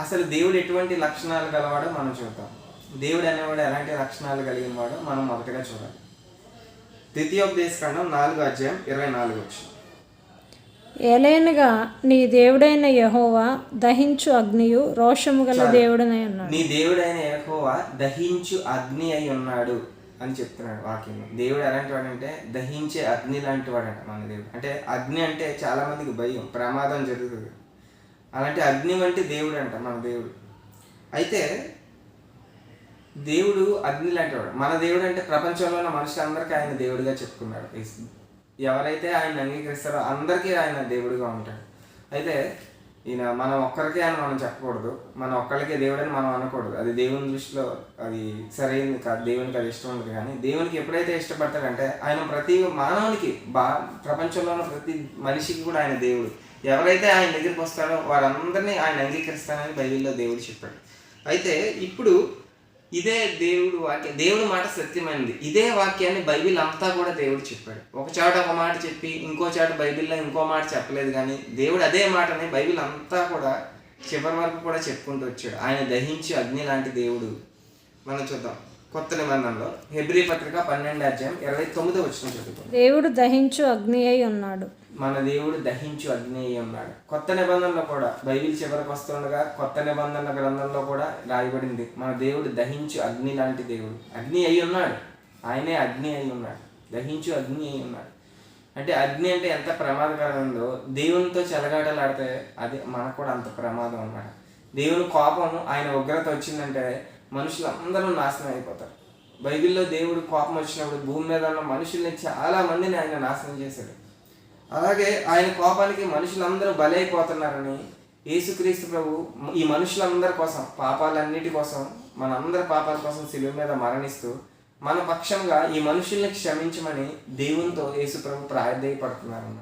అసలు దేవుడు ఎటువంటి లక్షణాలు గలవాడో మనం చూద్దాం. దేవుడు అనేవాడు ఎలాంటి లక్షణాలు కలిగిన వాడో మనం మొదటగా చూడాలి. ద్వితీయోపదేశకాండం నాలుగో అధ్యాయం ఇరవై నాలుగు ఏలైనగా నీ దేవుడైన యహోవా దహించు అగ్నియు రోషము గల దేవుడనై ఉన్నాడు. నీ దేవుడైన యెహోవా దహించు అగ్ని అయి ఉన్నాడు అని చెప్తున్నాడు వాక్యం. దేవుడు ఎలాంటి వాడంటే దహించే అగ్ని లాంటి వాడంట మన దేవుడు. అంటే అగ్ని అంటే చాలా మందికి భయం ప్రమాదం జరుగుతుంది. అలాంటి అగ్ని వంటి దేవుడు అంట మన దేవుడు. అయితే దేవుడు అగ్ని లాంటి వాడు మన దేవుడు అంటే ప్రపంచంలో ఉన్న మనుషులందరికీ ఆయన దేవుడిగా చెప్పుకున్నాడు. ఎవరైతే ఆయన అంగీకరిస్తారో అందరికీ ఆయన దేవుడిగా ఉంటాడు. అయితే ఈయన మనం ఒక్కరికే అని మనం చెప్పకూడదు. మన ఒక్కరికే దేవుడని మనం అనకూడదు. అది దేవుని దృష్టిలో అది సరైనది కాదు. దేవునికి అది ఇష్టం ఉండదు కానీ దేవునికి ఎప్పుడైతే ఇష్టపడతాడంటే ఆయన ప్రతి మానవునికి బా ప్రపంచంలో ఉన్న ప్రతి మనిషికి కూడా ఆయన దేవుడు. ఎవరైతే ఆయన దగ్గరికి వస్తాడో వారందరినీ ఆయన అంగీకరిస్తానని బైబిల్లో దేవుడు చెప్పాడు. అయితే ఇప్పుడు ఇదే దేవుడు వాక్యం దేవుడి మాట సత్యమైనది. ఇదే వాక్యాన్ని బైబిల్ అంతా కూడా దేవుడు చెప్పాడు. ఒక చోట ఒక మాట చెప్పి ఇంకో చోట బైబిల్లో ఇంకో మాట చెప్పలేదు కానీ దేవుడు అదే మాటని బైబిల్ అంతా కూడా చివరి వరకు కూడా చెప్పుకుంటూ వచ్చాడు. ఆయన దహించి అగ్ని లాంటి దేవుడు. మనం చూద్దాం. కొత్త నిబంధనలో హెబ్రి పత్రిక పన్నెండు అధ్యాయం ఇరవై తొమ్మిదో వచ్చిన చదువుకుందాం. దేవుడు దహించు అగ్ని అయి ఉన్నాడు. మన దేవుడు దహించు అగ్ని అయి ఉన్నాడు. కొత్త నిబంధనలో కూడా బైబిల్ చివరికి వస్తుండగా కొత్త నిబంధన గ్రంథంలో కూడా రాయబడింది మన దేవుడు దహించు అగ్ని లాంటి దేవుడు. అగ్ని అయి ఉన్నాడు. ఆయనే అగ్ని అయి ఉన్నాడు. దహించు అగ్ని అయి ఉన్నాడు. అంటే అగ్ని అంటే ఎంత ప్రమాదకరమైందో దేవునితో చెలగాటలాడితే అది మనకు కూడా అంత ప్రమాదం అన్నమాట. దేవుని కోపం ఆయన ఉగ్రత వచ్చిందంటే మనుషులందరూ నాశనం అయిపోతారు. బైబిల్లో దేవుడు కోపం వచ్చినప్పుడు భూమి మీద ఉన్న మనుషుల్ని చాలా మందిని ఆయన నాశనం చేశాడు. అలాగే ఆయన కోపానికి మనుషులందరూ బలైపోతున్నారని యేసుక్రీస్తు ప్రభు ఈ మనుషులందరి కోసం పాపాలన్నిటి కోసం మనందరి పాపాల కోసం శిలువ మీద మరణిస్తూ మన పక్షంగా ఈ మనుషుల్ని క్షమించమని దేవునితో యేసు ప్రభు ప్రార్థయపడుతున్నారు